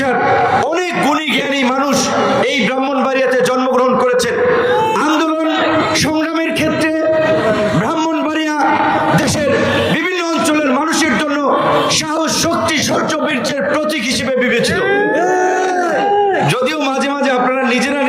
দেশের অনেক গুণী জ্ঞানী মানুষ এই ব্রাহ্মণবাড়িয়াতে জন্মগ্রহণ করেছেন। আন্দোলন সংগ্রামের ক্ষেত্রে ব্রাহ্মণবাড়িয়া দেশের বিভিন্ন অঞ্চলের মানুষের জন্য সাহস, শক্তি শৌর্য বীর্যের প্রতীক হিসেবে বিবেচিত। যদিও মাঝে মাঝে আপনারা নিজেরা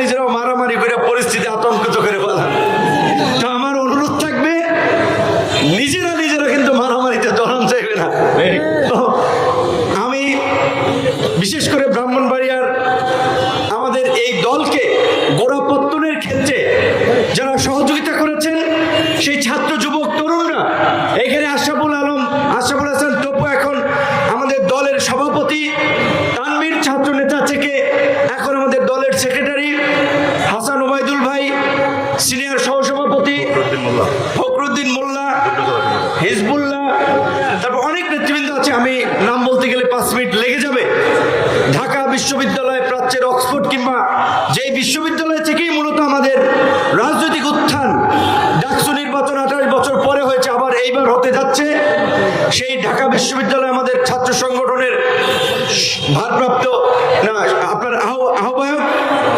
বিশ্ববিদ্যালয় থেকেই মূলত আমাদের রাজনৈতিক উত্থান। ডাকসু নির্বাচন আঠাশ বছর পরে হয়েছে, আবার এইবার হতে যাচ্ছে। সেই ঢাকা বিশ্ববিদ্যালয় আমাদের ছাত্র সংগঠনের ভারপ্রাপ্ত, না, আপনার আহ্বায়ক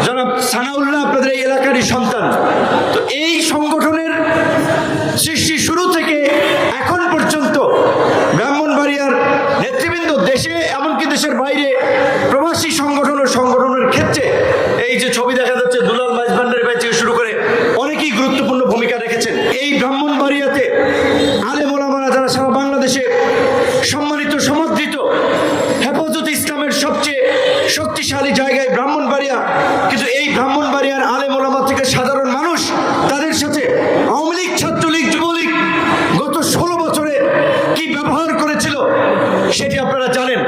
জনাব সানাউল্লাহ আপনাদের এই এলাকারই সন্তান। তো এই সংগঠনের সৃষ্টি শুরু থেকে শক্তিশালী জায়গায় ব্রাহ্মণবাড়িয়া, কিন্তু এই ব্রাহ্মণবাড়িয়ার আলেম ওলামা থেকে সাধারণ মানুষ, তাদের সাথে আওয়ামী লীগ, ছাত্রলীগ, যুবলীগ গত ষোলো বছরে কি ব্যবহার করেছিল, সেটি আপনারা জানেন।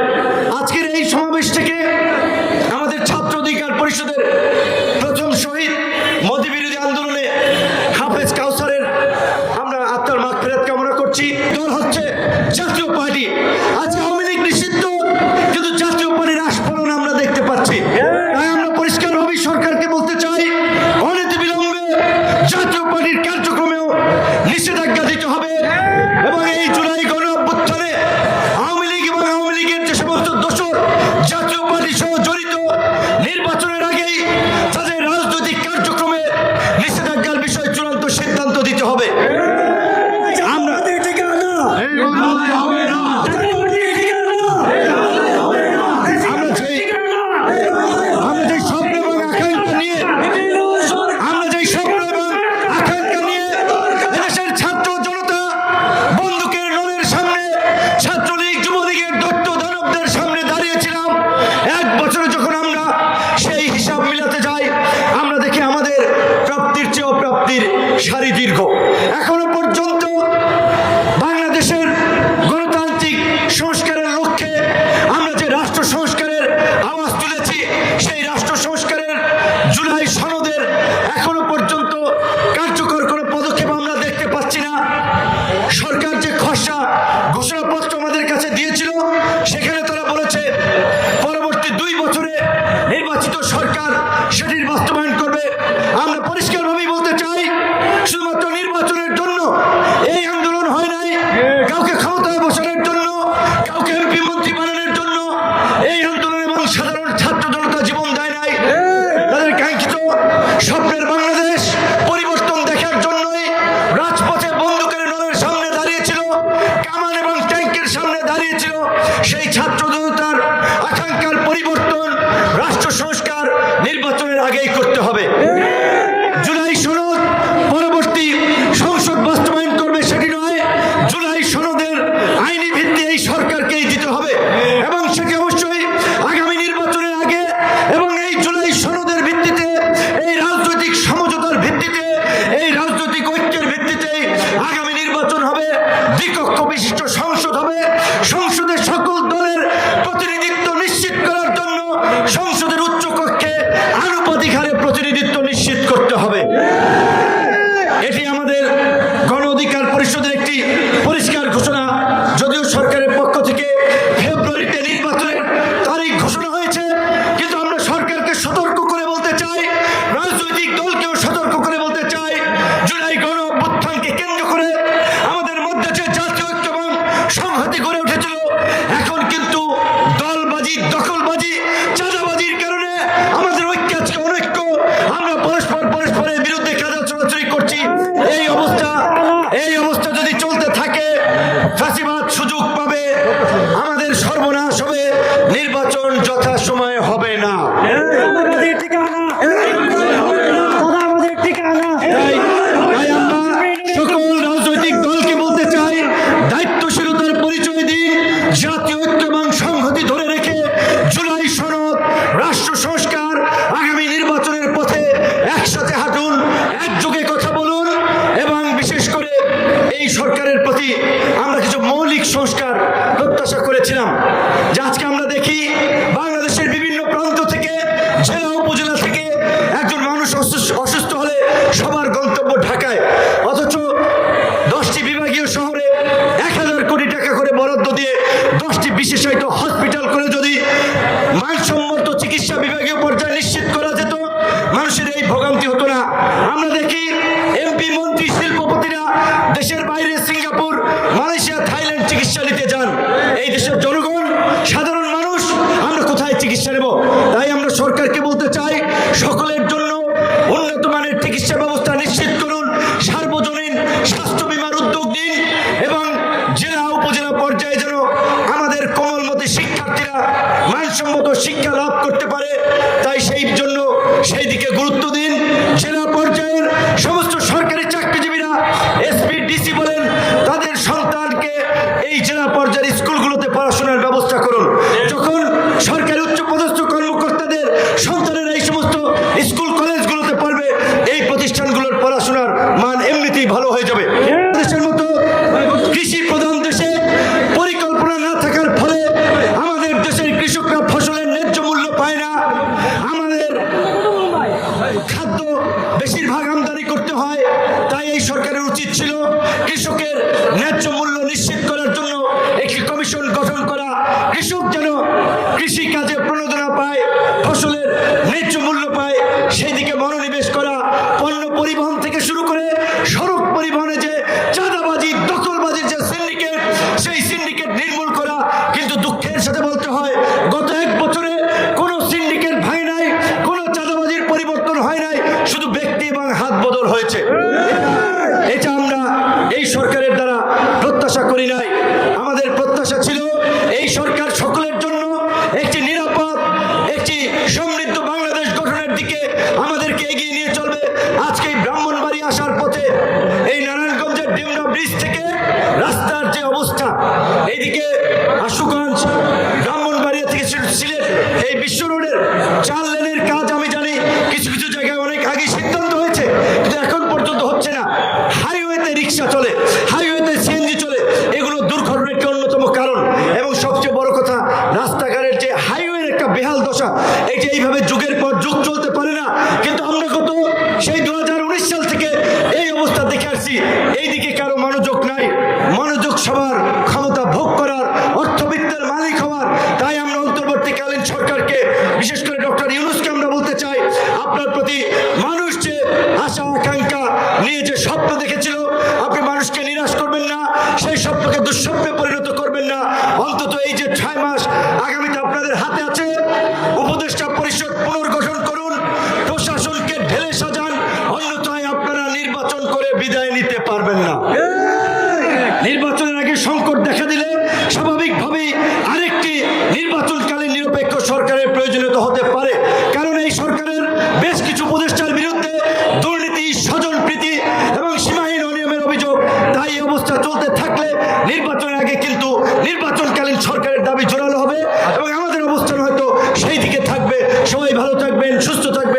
করতে হবে এবং সেটি অবশ্যই আগামী নির্বাচনের আগে এবং এই জুলাই সনদের ভিত্তিতে, এই রাজনৈতিক সমঝোতার ভিত্তিতে, এই রাজনৈতিক ঐক্যের ভিত্তিতে আগামী নির্বাচন হবে। দ্বিকক্ষ বিশিষ্ট সংসদ হবে। সংসদের সকল দলের প্রতিনিধিত্ব নিশ্চিত করার জন্য সংসদের উচ্চকক্ষে আনুপাতিক হারে প্রতিনিধিত্ব নিশ্চিত করতে হবে। সরকারের প্রতি আমরা কিছু মৌলিক সংস্কার প্রত্যাশা করেছিলাম। যে আজকে আমরা দেখি, বাংলাদেশের বিভিন্ন প্রান্ত থেকে, জেলা উপজেলা থেকে একজন মানুষ অসুস্থ হলে সবার গন্তব্য ঢাকায়। অথচ দশটি বিভাগীয় শহরে এক হাজার কোটি টাকা করে বরাদ্দ দিয়ে দশটি বিশেষায়িত হসপিটাল করে যদি মানসম্মত চিকিৎসা বিভাগীয় পর্যায়ে ছিল কৃষকের ন্যায্য মূল্য নিশ্চিত করার জন্য একটি কমিশন গঠন করা। কৃষক যেন কৃষি কাজে প্রণোদনা পায়, ফসলের ন্যায্য মূল্য আপনার সকলের জন্য একটি নিরাপদ, একটি সমৃদ্ধ বাংলাদেশ গঠনের দিকে আমাদেরকে এগিয়ে নিয়ে চলবে। আজকে ব্রাহ্মণবাড়ি আসার পথে এই নারায়ণগঞ্জের ডিমনা ব্রিজ থেকে রাস্তার যে অবস্থা এইদিকে আশুগঞ্জ, ব্রাহ্মণবাড়িয়া থেকে সিলেট, এই বিশ্ব রোডের চার লেনের কাজ আমি প্রযোজক সবার ক্ষমতা ভোগ করার অর্থবিত্তের মালিক হওয়ার, তাই আমরা অন্তর্বর্তীকালীন সরকারকে, বিশেষ করে ডক্টর ইউনুসকে আমরা বলতে চাই, আপনার প্রতি মানুষ যে আশা, আকাঙ্ক্ষা নিয়ে যে স্বপ্ন দেখেছিল, আপনি মানুষকে নিরাশ করবেন না, সেই স্বপ্নকে দুঃস্বপ্নে পরিণত করবেন না। অন্তত এই যে ছয় মাস আগামীতে আপনাদের হাতে আছে অবস্থা চলতে থাকলে নির্বাচনের আগে কিন্তু নির্বাচনকালীন সরকারের দাবি জোরালো হবে এবং আমাদের অবস্থান হয়তো সেই দিকে থাকবে। সবাই ভালো থাকবেন, সুস্থ থাকবেন।